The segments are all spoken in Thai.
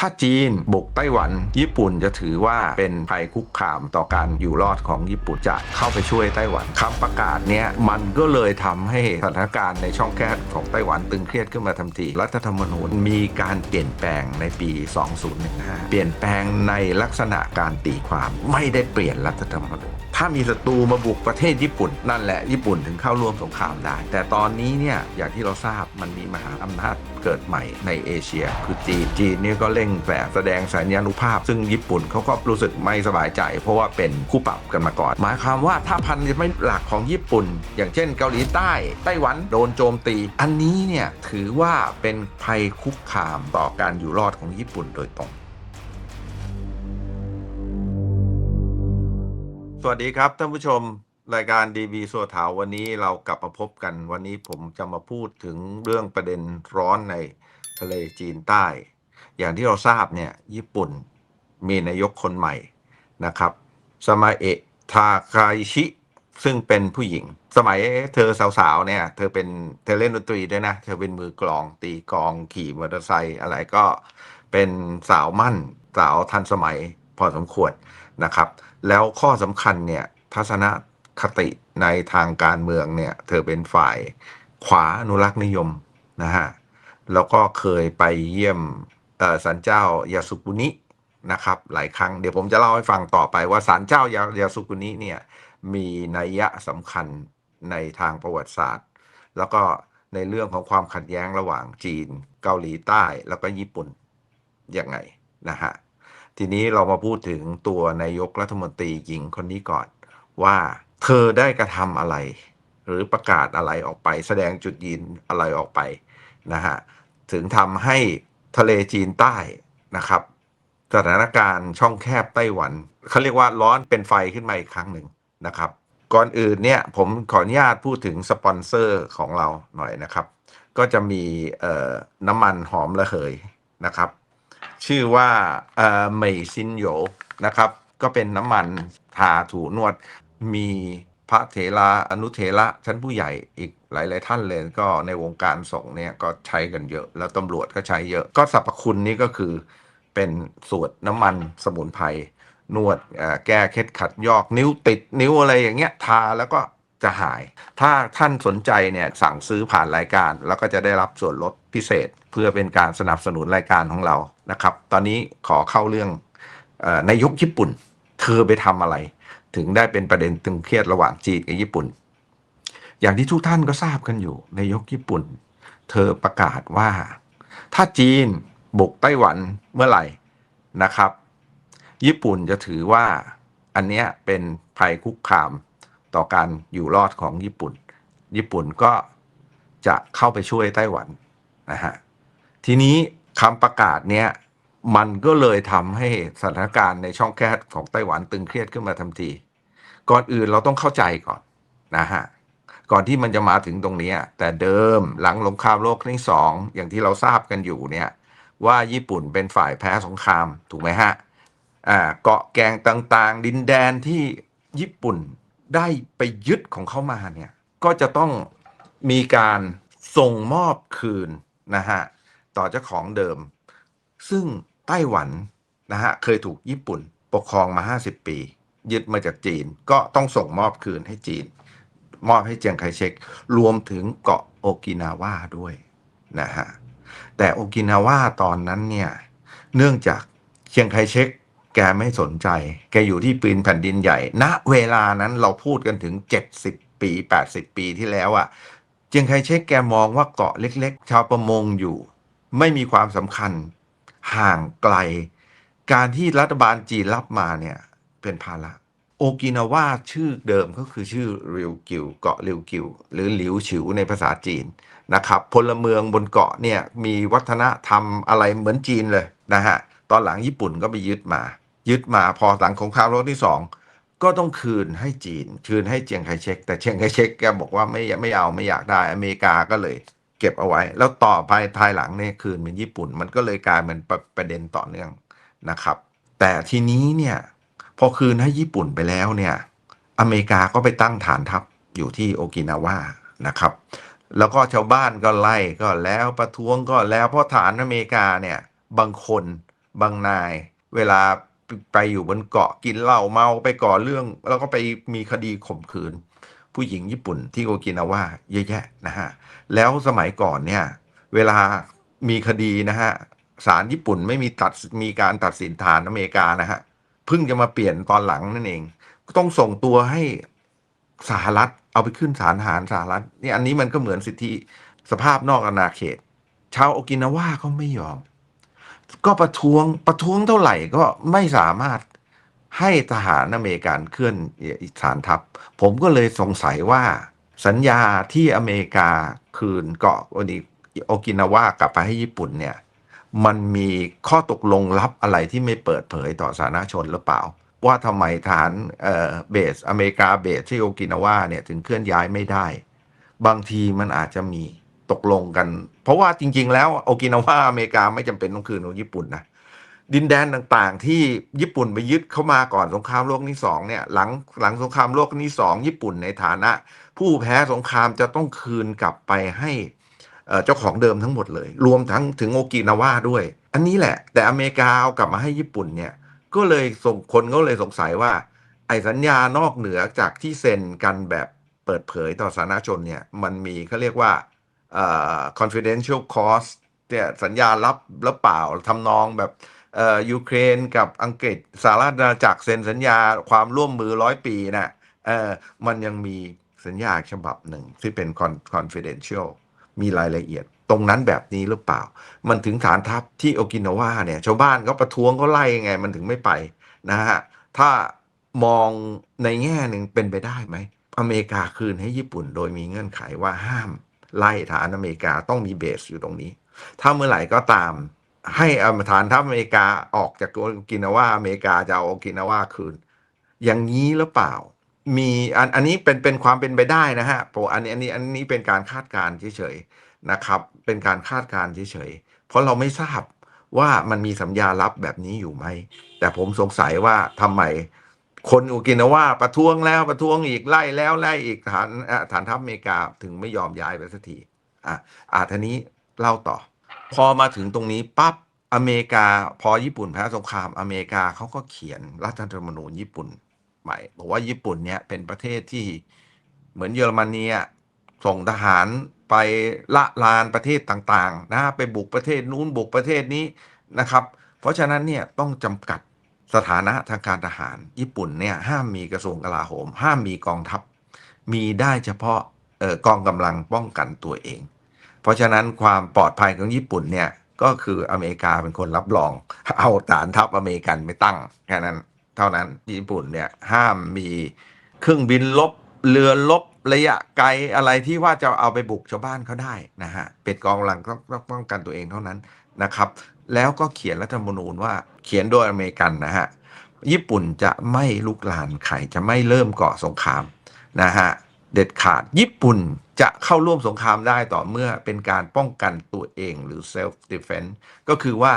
ถ้าจีนบุกไต้หวัน ญี่ปุ่นจะถือว่าเป็นภัยคุกคามต่อการอยู่รอดของญี่ปุ่นจะเข้าไปช่วยไต้หวันคำประกาศเนี้ยมันก็เลยทำให้สถานการณ์ในช่องแคบของไต้หวันตึงเครียดขึ้นมาทันทีรัฐธรรมนูญมีการเปลี่ยนแปลงในปี 2015 เปลี่ยนแปลงในลักษณะการตีความไม่ได้เปลี่ยนรัฐธรรมนูญถ้ามีศัตรูมาบุกประเทศญี่ปุ่น นั่นแหละญี่ปุ่นถึงเข้าร่วมสงครามได้ แต่ตอนนี้เนี่ยอย่างที่เราทราบมันมีมหาอำนาจ เกิดใหม่ในเอเชีย คือจีนจีนนี่ก็เร่งแฝงแสดงสัญญานุภาพ ซึ่งญี่ปุ่นเขาก็รู้สึกไม่สบายใจ เพราะว่าเป็นคู่ปรับกันมาก่อน หมายความว่าถ้าพันธมิตรหลักของญี่ปุ่น อย่างเช่นเกาหลีใต้ไต้หวันโดนโจมตี อันนี้เนี่ยถือว่าเป็นภัยคุกคามต่อการอยู่รอดของญี่ปุ่นโดยตรงสวัสดีครับท่านผู้ชม รายการดีบีสัวถาววันนี้เรากลับมาพบกัน วันนี้ผมจะมาพูดถึงเรื่องประเด็นร้อนในทะเลจีนใต้ อย่างที่เราทราบเนี่ยญี่ปุ่นมีนายกคนใหม่นะครับ สมาเอะทาคาชิ ซึ่งเป็นผู้หญิง สมัยเธอสาวๆเนี่ย เธอเป็นเธอเล่นดนตรีด้วยนะ เธอเป็นมือกลองตีกลองขี่มอเตอร์ไซค์อะไรก็เป็นสาวมั่นสาวทันสมัยพอสมควรนะครับ แล้วข้อสำคัญเนี่ยทัศน คติในทางการเมืองเนี่ย เธอเป็นฝ่ายขวาอนุรักษ์นิยมนะฮะ แล้วก็เคยไปเยี่ยมสันเจ้ายาสุกุนินะครับ หลายครั้งเดี๋ยวผมจะเล่าให้ฟังต่อไปว่าศาลเจ้ายายาสุกุนิเนี่ยมีนัยยะสำคัญในทางประวัติศาสตร์ แล้วก็ในเรื่องของความขัดแย้งระหว่างจีน เกาหลีใต้แล้วก็ญี่ปุ่นยังไงนะฮะทีนี้เรามาพูดถึงตัวนายกรัฐมนตรีหญิงคนนี้ก่อนว่า เธอได้กระทำอะไร หรือประกาศอะไรออกไป แสดงจุดยืนอะไรออกไปนะฮะถึงทำให้ทะเลจีนใต้นะครับ สถานการณ์ช่องแคบไต้หวันเขาเรียกว่าร้อนเป็นไฟขึ้นมาอีกครั้งหนึ่งนะครับ ก่อนอื่นเนี่ยผมขออนุญาตพูดถึงสปอนเซอร์ของเราหน่อยนะครับ ก็จะมีน้ำมันหอมระเหยนะครับ ชื่อว่าเหมยซินโยนะครับ ก็เป็นน้ำมันทาถูนวด มีพระเถระอนุเถระชั้นผู้ใหญ่อีกหลาย ๆ ท่านเลยก็ในวงการสงฆ์เนี่ยก็ใช้กันเยอะ แล้วตำรวจก็ใช้เยอะ ก็สรรพคุณนี้ก็คือเป็นสูตรน้ำมันสมุนไพรนวดแก้เคล็ดขัดยอกนิ้วติดนิ้วอะไรอย่างเงี้ยทาแล้วก็จะหาย ถ้าท่านสนใจเนี่ยสั่งซื้อผ่านรายการ แล้วก็จะได้รับส่วนลดพิเศษเพื่อเป็นการสนับสนุนรายการของเรานะครับ ตอนนี้ขอเข้าเรื่องออนายกญี่ปุ่น เธอไปทำอะไร ถึงได้เป็นประเด็นตึงเครียดระหว่างจีนกับญี่ปุ่น อย่างที่ทุกท่านก็ทราบกันอยู่นายกญี่ปุ่น เธอประกาศว่า ถ้าจีนบุกไต้หวันเมื่อไหร่นะครับ ญี่ปุ่นจะถือว่าอันเนี้ยเป็นภัยคุกคามต่อการอยู่รอดของญี่ปุ่น ญี่ปุ่นก็จะเข้าไปช่วยไต้หวันนะฮะทีนี้คำประกาศเนี้ยมันก็เลยทำให้สถานการณ์ในช่องแคบของไต้หวันตึงเครียดขึ้นมาทันที ก่อนอื่นเราต้องเข้าใจก่อนนะฮะก่อนที่มันจะมาถึงตรงนี้ แต่เดิมหลังสงครามโลกครั้งที่สองอย่างที่เราทราบกันอยู่เนี่ยว่าญี่ปุ่นเป็นฝ่ายแพ้สงครามถูกไหมฮะอ่าเกาะแกงต่างๆ ดินแดนที่ญี่ปุ่นได้ไปยึดของเขามาเนี่ยก็จะต้องมีการส่งมอบคืนนะฮะต่อเจ้าของเดิม ซึ่งไต้หวันนะฮะเคยถูกญี่ปุ่นปกครองมา 50 ปี ยึดมาจากจีน ก็ต้องส่งมอบคืนให้จีน มอบให้เจียงไคเชกรวมถึงเกาะโอกินาวาด้วยนะฮะแต่โอกินาวาตอนนั้นเนี่ยเนื่องจากเชียงไคเชกแกไม่สนใจ แกอยู่ที่ปืนแผ่นดินใหญ่ ณ เวลานั้นเราพูดกันถึง 70 ปี 80 ปีที่แล้วอะ่ะเชียงไคเชกแกมองว่าเกาะเล็ก ๆ ชาวประมงอยู่ ไม่มีความสำคัญ ห่างไกล การที่รัฐบาลจีนรับมาเนี่ยเป็นภาระ โอกินาวาชื่อเดิมก็คือชื่อริวกิวเกาะริวกิว หรือหลิวฉิวในภาษาจีนนะครับพลเมืองบนเกาะเนี่ยมีวัฒนธรรมอะไรเหมือนจีนเลยนะฮะตอนหลังญี่ปุ่นก็ไปยึดมา ยึดมาพอหลังสงครามโลกที่สองก็ต้องคืนให้จีน คืนให้เจียงไคเชกแต่เจียงไคเชกแกบอกว่าไม่ไม่เอาไม่อยากได้อเมริกาก็เลย เก็บเอาไว้ แล้วต่อภายภายหลังเนี่ยคืนเป็นญี่ปุ่น มันก็เลยกลายเป็นประประเด็นต่อเนื่องนะครับ แต่ทีนี้เนี่ย พอคืนให้ญี่ปุ่นไปแล้วเนี่ย อเมริกาก็ไปตั้งฐานทัพอยู่ที่โอกินาวานะครับ แล้วก็ชาวบ้านก็ไล่ก็แล้วประท้วงก็แล้วเพราะฐานอเมริกาเนี่ยบางคนบางนาย เวลาไปอยู่บนเกาะกินเหล้าเมาไปก่อเรื่อง แล้วก็ไปมีคดีข่มขืน ผู้หญิงญี่ปุ่นที่โอกินาวาเยอะแยะนะฮะแล้วสมัยก่อนเนี่ยเวลามีคดีนะฮะศาลญี่ปุ่นไม่มีตัดมีการตัดสินฐานอเมริกานะฮะ เพิ่งจะมาเปลี่ยนตอนหลังนั่นเองก็ต้องส่งตัวให้สหรัฐเอาไปขึ้นศาลทหารสหรัฐนี่อันนี้มันก็เหมือนสิทธิสภาพนอกอาณาเขต ชาวโอกินาว่าเขาไม่ยอม ก็ประท้วงประท้วงเท่าไหร่ก็ไม่สามารถให้ทหารอเมริกันเคลื่อนฐานทัพ ผมก็เลยสงสัยว่าสัญญาที่อเมริกาคืนเกาะโอนิโอกินาว่า กลับไปให้ญี่ปุ่นเนี่ย มันมีข้อตกลงลับอะไรที่ไม่เปิดเผยต่อสาธารณชนหรือเปล่า ว่าทำไมฐานเออเบสอเมริกาเบสที่โอกินาวาเนี่ยถึงเคลื่อนย้ายไม่ได้ บางทีมันอาจจะมีตกลงกัน เพราะว่าจริง ๆ แล้วโอกินาวาอเมริกาไม่จำเป็นต้องคืนของญี่ปุ่นนะดินแดนต่างๆ ที่ญี่ปุ่นไปยึดเข้ามาก่อนสงครามโลกที่สองเนี่ยหลังหลังสงครามโลกที่สองญี่ปุ่นในฐานะ ผู้แพ้สงครามจะต้องคืนกลับไปให้ เจ้าของเดิมทั้งหมดเลย รวมทั้งถึงโอกินาวาด้วย อันนี้แหละ แต่อเมริกาเอากลับมาให้ญี่ปุ่นเนี่ยก็เลยส่งคนก็เลยสงสัยว่า ไอ้สัญญานอกเหนือจากที่เซ็นกันแบบเปิดเผยต่อสาธารณชนเนี่ยมันมีเขาเรียกว่า confidential clause เนี่ยสัญญาลับหรือเปล่าทำนองแบบยูเครนกับอังกฤษสหรัฐอาณาจักรเซ็นสัญญาความร่วมมือร้อยปีนะเออมันยังมีสัญญาฉบับหนึ่งที่เป็น confidential มีรายละเอียดตรงนั้นแบบนี้หรือเปล่า มันถึงฐานทัพที่โอกินาวาเนี่ย ชาวบ้านเขาประท้วงเขาไล่ยังไง มันถึงไม่ไปนะฮะ ถ้ามองในแง่หนึ่งเป็นไปได้ไหม อเมริกาคืนให้ญี่ปุ่น โดยมีเงื่อนไขว่าห้ามไล่ฐานอเมริกาต้องมีเบสอยู่ตรงนี้ ถ้าเมื่อไหร่ก็ตาม ให้อฐานทัพอเมริกาออกจากโอกินาวาอเมริกาจะเอาโอกินาวาคืน อย่างนี้หรือเปล่า มีอันอันนี้เป็นเป็นความเป็นไปได้นะฮะผมอันนี้อันนี้อันนี้เป็นการคาดการณ์เฉยๆนะครับ เป็นการคาดการณ์เฉยๆเพราะเราไม่ทราบว่ามันมีสัญญาลับแบบนี้อยู่ไหม แต่ผมสงสัยว่าทำไมคนโอกินาวาประท้วงแล้วประท้วงอีกไล่แล้วไล่อีกฐานฐานทัพอเมริกาถึงไม่ยอมย้ายไปสักทีอะอะทีนี้เล่าต่อ พอมาถึงตรงนี้ปั๊บอเมริกา พอญี่ปุ่นแพ้สงครามอเมริกาเขาก็เขียนรัฐธรรมนูญญี่ปุ่น ใหม่บอกว่าญี่ปุ่นเนี่ยเป็นประเทศที่เหมือนเยอรมนีอะส่งทหารไปละลานประเทศต่างๆนะไปบุกประเทศนู้นบุกประเทศนี้นะครับ เพราะฉะนั้นเนี่ยต้องจำกัดสถานะทางการทหาร ญี่ปุ่นเนี่ยห้ามมีกระทรวงกลาโหม ห้ามมีกองทัพ มีได้เฉพาะออกองกำลังป้องกันตัวเอง เพราะฉะนั้นความปลอดภัยของญี่ปุ่นเนี่ยก็คืออเมริกาเป็นคนรับรอง เอาฐานทัพอเมริกันไปตั้งแค่นั้น เท่านั้นญี่ปุ่นเนี่ยห้ามมีเครื่องบินลบเรือลบระยะไกลอะไรที่ว่าจะเอาไปบุกชาวบ้านเขาได้นะฮะเป็นกองกำลังต้องต้องป้องกันตัวเองเท่านั้นนะครับ แล้วก็เขียนรัฐธรรมนูญว่าเขียนโดยอเมริกันนะฮะญี่ปุ่นจะไม่ลุกลานใครจะไม่เริ่มก่อสงครามนะฮะเด็ดขาดญี่ปุ่นจะเข้าร่วมสงครามได้ต่อเมื่อเป็นการป้องกันตัวเองหรือ self defense ก็คือว่า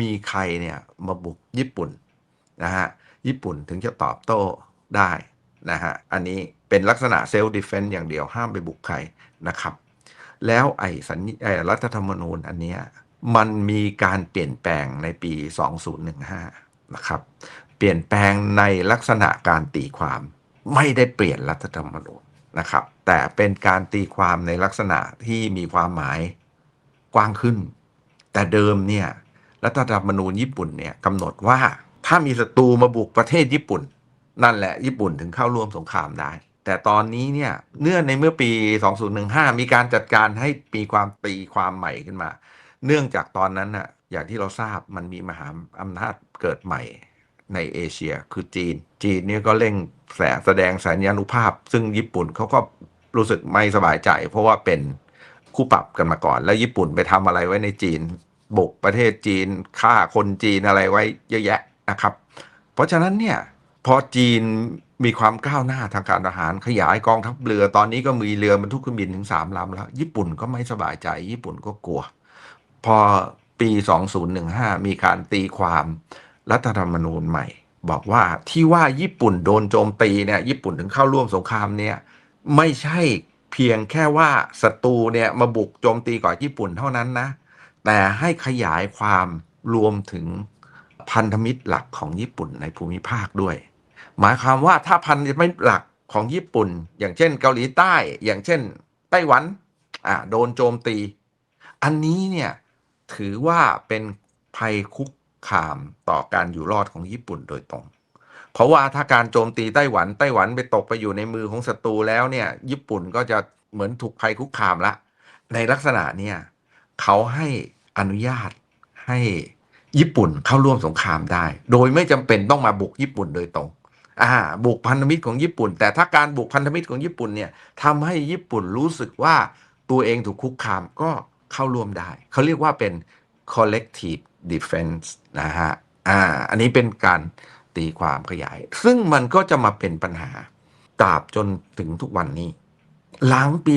มีใครเนี่ยมาบุกญี่ปุ่นนะฮะ ญี่ปุ่นถึงจะตอบโต้ได้นะฮะ อันนี้เป็นลักษณะ self defense อย่างเดียวห้ามไปบุกใครนะครับ แล้วไอ้สัญไอ้รัฐธรรมนูญอันเนี้ยมันมีการเปลี่ยนแปลงในปี 2015 นะครับ เปลี่ยนแปลงในลักษณะการตีความไม่ได้เปลี่ยนรัฐธรรมนูญนะครับ แต่เป็นการตีความในลักษณะที่มีความหมายกว้างขึ้น แต่เดิมเนี่ยรัฐธรรมนูญญี่ปุ่นเนี่ยกำหนดว่า ถ้ามีศัตรูมาบุกประเทศญี่ปุ่น นั่นแหละญี่ปุ่นถึงเข้าร่วมสงครามได้ แต่ตอนนี้เนี่ยเนื่องในเมื่อปี 2015 มีการจัดการให้มีความตีความใหม่ขึ้นมา เนื่องจากตอนนั้นน่ะอย่างที่เราทราบมันมีมหาอำนาจเกิดใหม่ในเอเชียคือจีน จีนเนี่ยก็เร่งแสแสดงสัญญานุภาพ ซึ่งญี่ปุ่นเขาก็รู้สึกไม่สบายใจ เพราะว่าเป็นคู่ปรับกันมาก่อน แล้วญี่ปุ่นไปทำอะไรไว้ในจีนบุกประเทศจีนฆ่าคนจีนอะไรไว้เยอะแยะ นะครับ เพราะฉะนั้นเนี่ยพอจีนมีความก้าวหน้าทางการทหารขยายกองทัพเรือตอนนี้ก็มีเรือบรรทุกเครื่องบินถึงสามลำแล้ว ญี่ปุ่นก็ไม่สบายใจ ญี่ปุ่นก็กลัว พอปี 2015 มีการตีความรัฐธรรมนูญใหม่ บอกว่าที่ว่าญี่ปุ่นโดนโจมตีเนี่ยญี่ปุ่นถึงเข้าร่วมสงครามเนี่ยไม่ใช่เพียงแค่ว่าศัตรูเนี่ยมาบุกโจมตีก่อนญี่ปุ่นเท่านั้นนะ แต่ให้ขยายความรวมถึง พันธมิตรหลักของญี่ปุ่นในภูมิภาคด้วย หมายความว่าถ้าพันธมิตรหลักของญี่ปุ่น อย่างเช่นเกาหลีใต้ อย่างเช่น ไต้หวันอ่าโดนโจมตี อันนี้เนี่ยถือว่าเป็นภัยคุกคามต่อการอยู่รอดของญี่ปุ่นโดยตรง เพราะว่าถ้าการโจมตีไต้หวันไต้หวันไปตกไปอยู่ในมือของศัตรูแล้วเนี่ย ญี่ปุ่นก็จะเหมือนถูกภัยคุกคามละ ในลักษณะเนี่ยเขาให้อนุญาตให้ ญี่ปุ่นเข้าร่วมสงครามได้ โดยไม่จำเป็นต้องมาบุกญี่ปุ่นโดยตรงอ่าบุกพันธมิตรของญี่ปุ่น แต่ถ้าการบุกพันธมิตรของญี่ปุ่นเนี่ยทำให้ญี่ปุ่นรู้สึกว่าตัวเองถูกคุกคามก็เข้าร่วมได้ เขาเรียกว่าเป็น collective defense นะฮะอ่าอันนี้เป็นการตีความขยาย ซึ่งมันก็จะมาเป็นปัญหาตราบจนถึงทุกวันนี้ หลังปี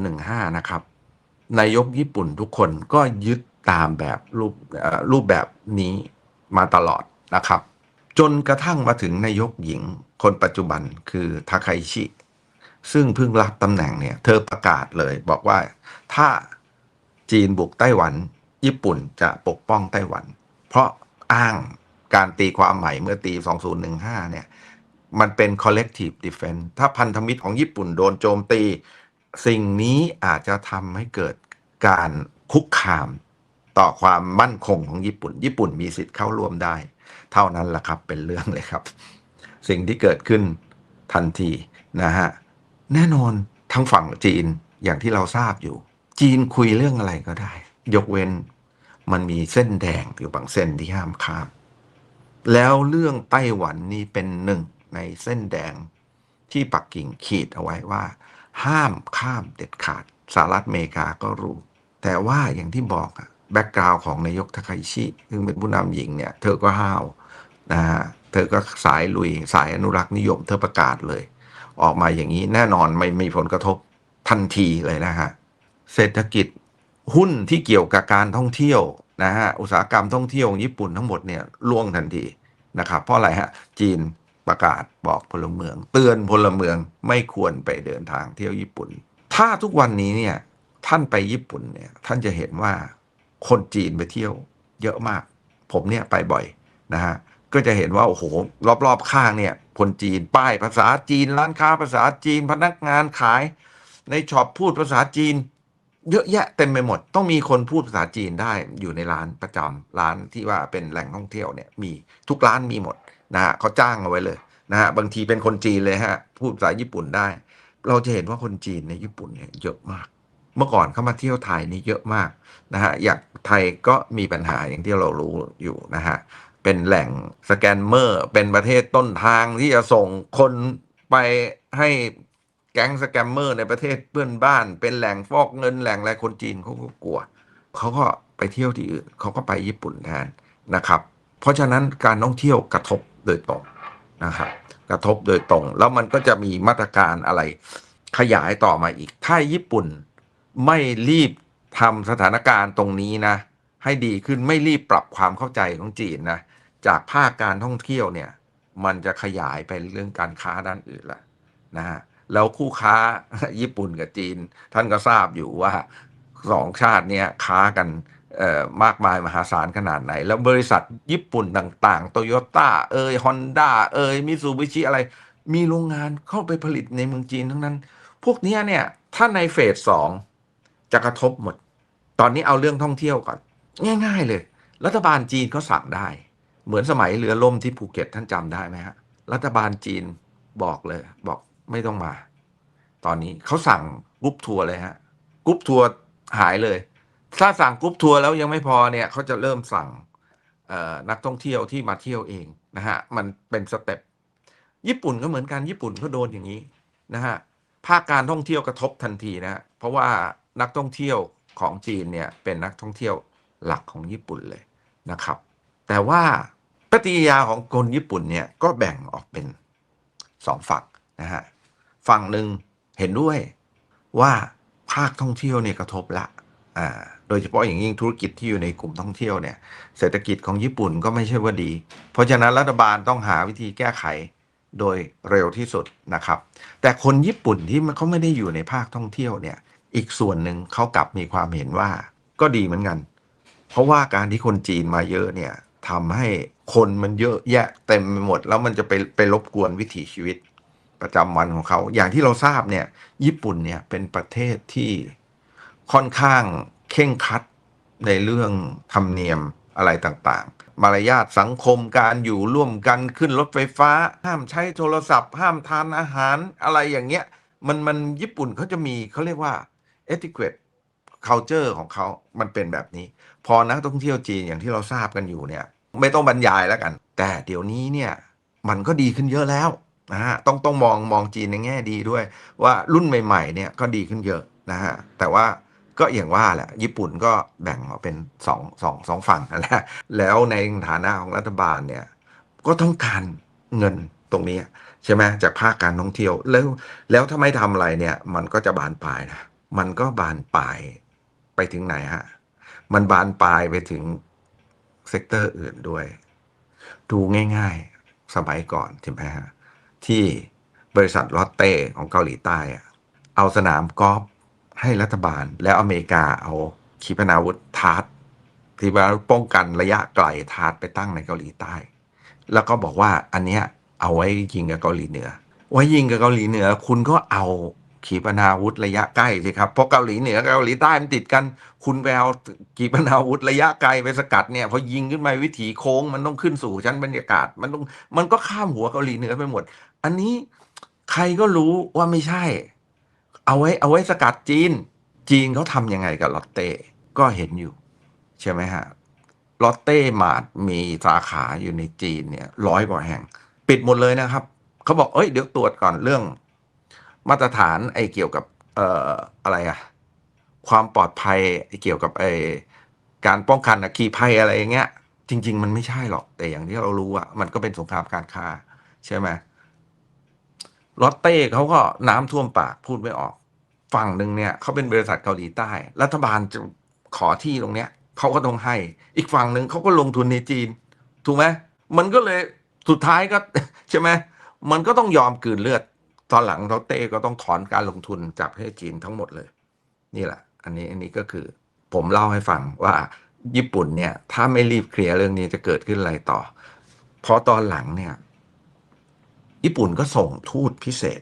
2015 นะครับนายกญี่ปุ่นทุกคนก็ยึด ตามแบบรูปรูปแบบนี้มาตลอดนะครับ จนกระทั่งมาถึงนายกหญิงคนปัจจุบันคือทาคาอิชิ ซึ่งเพิ่งรับตำแหน่งเนี่ย เธอประกาศเลยบอกว่าถ้าจีนบุกไต้หวัน ญี่ปุ่นจะปกป้องไต้หวัน เพราะอ้างการตีความใหม่เมื่อตี 2015 เนี่ย มันเป็น collective defense ถ้าพันธมิตรของญี่ปุ่นโดนโจมตี สิ่งนี้อาจจะทำให้เกิดการคุกคาม ต่อความมั่นคงของญี่ปุ่น ญี่ปุ่นมีสิทธิ์เข้าร่วมได้ เท่านั้นแหละครับเป็นเรื่องเลยครับ สิ่งที่เกิดขึ้นทันทีนะฮะแน่นอนทางฝั่งจีนอย่างที่เราทราบอยู่ จีนคุยเรื่องอะไรก็ได้ ยกเว้นมันมีเส้นแดงอยู่บางเส้นที่ห้ามข้าม แล้วเรื่องไต้หวันนี่เป็นหนึ่งในเส้นแดงที่ปักกิ่งขีดเอาไว้ว่า ห้ามข้ามเด็ดขาดสหรัฐอเมริกาก็รู้ แต่ว่าอย่างที่บอกอะ แบ็กกราวของนายกทาคาอิชิซึ่งเป็นผู้นำหญิงเนี่ย เธอก็ห้าวนะฮะเธอก็สายลุยสายอนุรักษ์นิยมเธอประกาศเลย ออกมาอย่างนี้แน่นอนไม่มีผลกระทบทันทีเลยนะฮะเศรษฐกิจหุ้นที่เกี่ยวกับการท่องเที่ยวนะฮะอุตสาหกรรมท่องเที่ยวของญี่ปุ่นทั้งหมดเนี่ยล่วงทันทีนะครับเพราะอะไรฮะจีนประกาศบอกพลเมือง เตือนพลเมืองไม่ควรไปเดินทางเที่ยวญี่ปุ่น ถ้าทุกวันนี้เนี่ยท่านไปญี่ปุ่นเนี่ยท่านจะเห็นว่า คนจีนไปเที่ยวเยอะมาก ผมเนี่ยไปบ่อยนะฮะก็จะเห็นว่าโอ้โหรอบๆข้างเนี่ยคนจีนป้ายภาษาจีนร้านค้าภาษาจีนพนักงานขาย ในช็อปพูดภาษาจีน เยอะแยะเต็มไปหมด ต้องมีคนพูดภาษาจีนได้อยู่ในร้านประจำร้านที่ว่าเป็นแหล่งท่องเที่ยวเนี่ยมีทุกร้านมีหมดนะฮะเขาจ้างเอาไว้เลยนะฮะบางทีเป็นคนจีนเลยฮะพูดภาษาญี่ปุ่นได้ เราจะเห็นว่าคนจีนในญี่ปุ่นเนี่ยเยอะมาก มื่อก่อนเข้ามาเที่ยวไทยนี่เยอะมากนะฮะอย่างไทยก็มีปัญหาอย่างที่เรารู้อยู่นะฮะเป็นแหล่งสแกนเมอร์ เป็นประเทศต้นทางที่จะส่งคนไปให้แก๊งสแกมเมอร์ในประเทศเพื่อนบ้าน เป็นแหล่งฟอกเงินแหล่งอะไรคนจีนเขาก็กลัวเขาก็ไปเที่ยวที่อื่นเขาก็ไปญี่ปุ่นแทนนะครับ เพราะฉะนั้นการท่องเที่ยวกระทบโดยตรงนะครับกระทบโดยตรง แล้วมันก็จะมีมาตรการอะไรขยายต่อมาอีก ถ้าญี่ปุ่น ไม่รีบทำสถานการณ์ตรงนี้นะ ให้ดีขึ้นไม่รีบปรับความเข้าใจของจีนนะ จากภาคการท่องเที่ยวเนี่ย มันจะขยายไปเรื่องการค้าด้านอื่นละนะฮะแล้วคู่ค้าญี่ปุ่นกับจีน ท่านก็ทราบอยู่ว่าสองชาติเนี้ยค้ากันมากมายมหาศาลขนาดไหน แล้วบริษัทญี่ปุ่นต่างๆโตโยต้าเอยฮอนด้าเอยมิซูบิชิอะไร มีโรงงานเข้าไปผลิตในเมืองจีนทั้งนั้น พวกนี้เนี่ย ถ้าในเฟสสอง กระทบหมด ตอนนี้เอาเรื่องท่องเที่ยวก่อน ง่าย ๆ เลย รัฐบาลจีนก็สั่งได้ เหมือนสมัยเรือล่มที่ภูเก็ตท่านจำได้ไหมฮะ รัฐบาลจีนบอกเลย บอกไม่ต้องมา ตอนนี้เขาสั่งกรุ๊ปทัวร์เลยฮะกรุ๊ปทัวร์หายเลย ถ้าสั่งกรุ๊ปทัวร์แล้วยังไม่พอเนี่ยเขาจะเริ่มสั่งนักท่องเที่ยวที่มาเที่ยวเองนะฮะมันเป็นสเต็ปญี่ปุ่นก็เหมือนกันญี่ปุ่นก็โดนอย่างนี้นะฮะภาคการท่องเที่ยวกระทบทันทีนะ เพราะว่า นักท่องเที่ยวของจีนเนี่ยเป็นนักท่องเที่ยวหลักของญี่ปุ่นเลยนะครับ แต่ว่าปฏิยาของคนญี่ปุ่นเนี่ยก็แบ่งออกเป็นสองฝั่งนะฮะฝั่งหนึ่งเห็นด้วยว่าภาคท่องเที่ยวเนี่ยกระทบละอ่าโดยเฉพาะอย่างยิ่งธุรกิจที่อยู่ในกลุ่มท่องเที่ยวเนี่ยเศรษฐกิจของญี่ปุ่นก็ไม่ใช่ว่าดี เพราะฉะนั้นรัฐบาลต้องหาวิธีแก้ไขโดยเร็วที่สุดนะครับ แต่คนญี่ปุ่นที่มันเขาไม่ได้อยู่ในภาคท่องเที่ยวเนี่ย อีกส่วนหนึ่งเขากลับมีความเห็นว่าก็ดีเหมือนกัน เพราะว่าการที่คนจีนมาเยอะเนี่ยทำให้คนมันเยอะแยะเต็มไปหมด แล้วมันจะไปไปรบกวนวิถีชีวิตประจำวันของเขา อย่างที่เราทราบเนี่ย ญี่ปุ่นเนี่ยเป็นประเทศที่ค่อนข้างเข่งคัดในเรื่องธรรมเนียมอะไรต่างๆ มารยาทสังคมการอยู่ร่วมกันขึ้นรถไฟฟ้า ห้ามใช้โทรศัพท์ ห้ามทานอาหารอะไรอย่างเงี้ย มันมันญี่ปุ่นเขาจะมีเขาเรียกว่า etiquette culture ของเขามันเป็นแบบนี้ พอนักท่องเที่ยวจีนอย่างที่เราทราบกันอยู่เนี่ย ไม่ต้องบรรยายแล้วกัน แต่เดี๋ยวนี้เนี่ยมันก็ดีขึ้นเยอะแล้วนะฮะต้องต้องมองมองจีนในแง่ดีด้วย ว่ารุ่นใหม่ ๆ เนี่ยก็ดีขึ้นเยอะนะฮะแต่ว่าก็อย่างว่าแหละญี่ปุ่นก็แบ่งออกเป็นสองสองสองฝั่งนั่นะแล้วในฐานะของรัฐบาลเนี่ยก็ต้องการเงินตรงนี้ใช่ไหมจากภาคการท่องเที่ยวแล้วแล้วถ้าไม่ทำอะไรเนี่ยมันก็จะบานปลายนะ มันก็บานปลายไปถึงไหนฮะ มันบานปลายไปถึงเซกเตอร์อื่นด้วย ดูง่ายๆ สมัยก่อนใช่ไหมฮะ ที่บริษัทลอตเต้ของเกาหลีใต้อะเอาสนามกอล์ฟให้รัฐบาล แล้วอเมริกาเอาขีปนาวุธทาร์ดขีปนาวุธป้องกันระยะไกลทาร์ดไปตั้งในเกาหลีใต้ แล้วก็บอกว่าอันเนี้ยเอาไว้ยิงกับเกาหลีเหนือ ไว้ยิงกับเกาหลีเหนือ คุณก็เอา ขีปนาวุธระยะใกล้สิครับเพราะเกาหลีเหนือเกาหลีใต้มันติดกัน คุณไปเอาขีปนาวุธระยะไกลไปสกัดเนี่ยพอยิงขึ้นมาวิถีโค้งมันต้องขึ้นสู่ชั้นบรรยากาศมันต้องมันก็ข้ามหัวเกาหลีเหนือไปหมด อันนี้ใครก็รู้ว่าไม่ใช่ เอาไว้เอาไว้สกัดจีน จีนเขาทำยังไงกับลอตเต้ก็เห็นอยู่ ใช่ไหมฮะลอตเต้มาร์ทมีสาขาอยู่ในจีนเนี่ยร้อยกว่าแห่ง ปิดหมดเลยนะครับเขาบอกเอ้ยเดี๋ยวตรวจก่อนเรื่อง มาตรฐานไอ้เกี่ยวกับเอ่ออะไรอะความปลอดภัยไอ้เกี่ยวกับไอ้การป้องกันอัคคีภัยอะไรอย่างเงี้ย จริง ๆ มันไม่ใช่หรอก แต่อย่างที่เรารู้อะมันก็เป็นสงครามการค้า ใช่ไหมลอตเต้เขาก็น้ำท่วมปากพูดไม่ออก ฝั่งหนึ่งเนี่ยเขาเป็นบริษัทเกาหลีใต้ รัฐบาลจะขอที่ตรงเนี้ยเขาก็ต้องให้ อีกฝั่งหนึ่งเขาก็ลงทุนในจีน ถูกไหมมันก็เลยสุดท้ายก็ใช่ไหมมันก็ต้องยอมกืนเลือด ตอนหลังเต้ก็ต้องถอนการลงทุนจากประเทศจีนทั้งหมดเลย นี่แหละ อันนี้อันนี้ก็คือผมเล่าให้ฟังว่าญี่ปุ่นเนี่ยถ้าไม่รีบเคลียร์เรื่องนี้จะเกิดขึ้นอะไรต่อ เพราะตอนหลังเนี่ยญี่ปุ่นก็ส่งทูตพิเศษ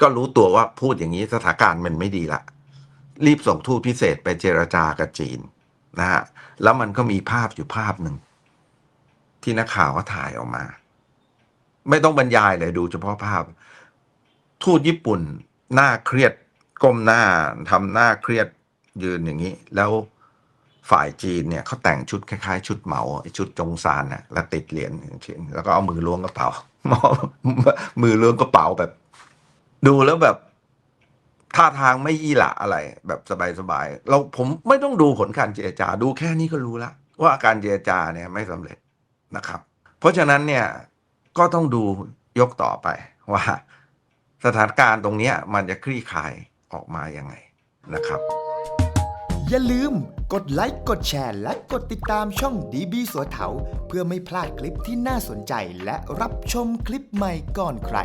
ก็รู้ตัวว่าพูดอย่างนี้สถานการณ์มันไม่ดีละ รีบส่งทูตพิเศษไปเจรจากับจีนนะฮะแล้วมันก็มีภาพอยู่ภาพหนึ่ง ที่นักข่าวก็ถ่ายออกมา ไม่ต้องบรรยายเลยดูเฉพาะภาพ ทูตญี่ปุ่นหน้าเครียดก้มหน้าทำหน้าเครียดยืนอย่างนี้ แล้วฝ่ายจีนเนี่ยเขาแต่งชุดคล้าย ๆ ชุดเหมาชุดจงซานน่ะแล้วติดเหรียญเช่นแล้วก็เอามือล้วงกระเป๋า มือล้วงกระเป๋าแบบ ดูแล้วแบบท่าทางไม่ยี่หละอะไร แบบสบายๆเราผมไม่ต้องดูผลการเจรจา ดูแค่นี้ก็รู้ล้วว่าการเจรจาเนี่ยไม่สำเร็จนะครับ เพราะฉะนั้นเนี่ยก็ต้องดูยกต่อไปว่า สถานการณ์ตรงนี้มันจะคลี่คลายออกมายังไงนะครับ อย่าลืมกดไลค์กดแชร์และกดติดตามช่องดีบีสัวเถาเพื่อไม่พลาดคลิปที่น่าสนใจและรับชมคลิปใหม่ก่อนใคร